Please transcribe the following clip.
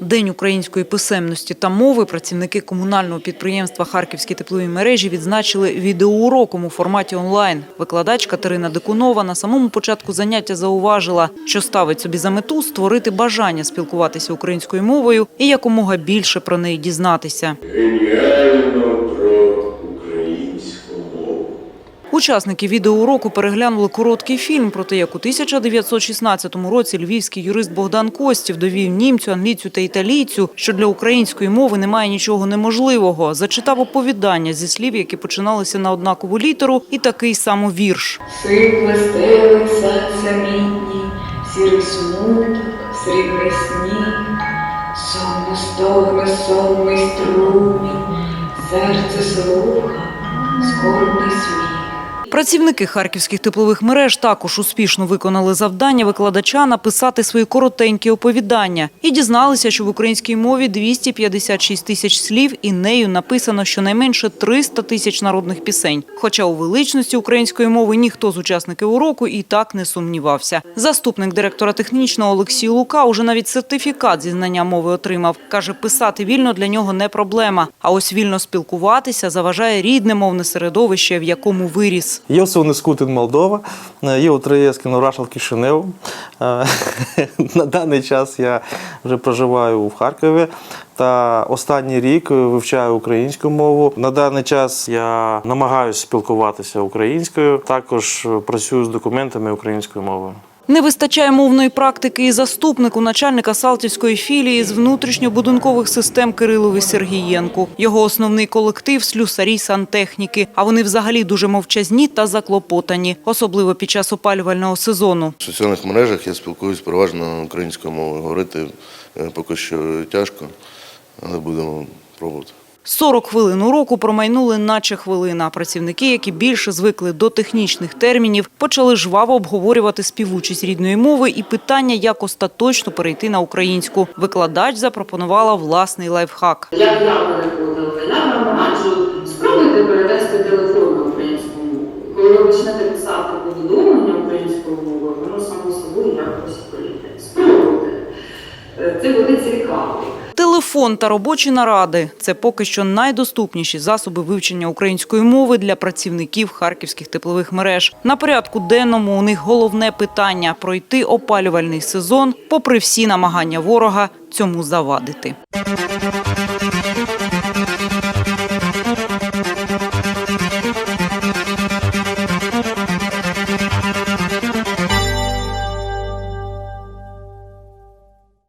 День української писемності та мови працівники комунального підприємства Харківські теплові мережі відзначили відеоуроком у форматі онлайн. Викладач Катерина Дикунова на самому початку заняття зауважила, що ставить собі за мету створити бажання спілкуватися українською мовою і якомога більше про неї дізнатися. геніально про українську мову. Учасники відеоуроку переглянули короткий фільм про те, як у 1916 році львівський юрист Богдан Костів довів німцю, англійцю та італійцю, що для української мови немає нічого неможливого. Зачитав оповідання зі слів, які починалися на однакову літеру, і такий самовірш. Сипле стели самітні, сірий смуток, срібний сніг, сонно стогне сонний струмінь, серце слуха, скорбний сміх. Працівники харківських теплових мереж також успішно виконали завдання викладача написати свої коротенькі оповідання і дізналися, що в українській мові 256 тисяч слів і нею написано щонайменше 300 тисяч народних пісень. Хоча у величності української мови ніхто з учасників уроку і так не сумнівався. Заступник директора технічного Олексій Лука уже навіть сертифікат зі знання мови отримав. Каже, писати вільно для нього не проблема. А ось вільно спілкуватися заважає рідне мовне середовище, в якому виріс. Єлсов Нескутин Молдова, е, є у Нурашал Кишинев. Е, На даний час я вже проживаю в Харкові та останній рік вивчаю українську мову. На даний час я намагаюся спілкуватися українською, також працюю з документами українською мовою. Не вистачає мовної практики і заступнику начальника Салтівської філії з внутрішньобудинкових систем Кирилові Сергієнку. Його основний колектив – слюсарі сантехніки. А вони взагалі дуже мовчазні та заклопотані, особливо під час опалювального сезону. В соціальних мережах я спілкуюсь переважно українською мовою. Говорити е, поки що тяжко, але будемо пробувати. 40 хвилин уроку промайнули наче хвилина. Працівники, які більше звикли до технічних термінів, почали жваво обговорювати співучість рідної мови і питання, як остаточно перейти на українську. Викладач запропонувала власний лайфхак. Як я переходила, я вам раджу спробуйте перевести телефон на українську мову. Коли ви почнете писати повідомлення українською мовою, воно само собою якось прийде. Спробуйте. Е, Це буде цікаво. Телефон та робочі наради – це поки що найдоступніші засоби вивчення української мови для працівників харківських теплових мереж. На порядку денному у них головне питання – пройти опалювальний сезон, попри всі намагання ворога цьому завадити.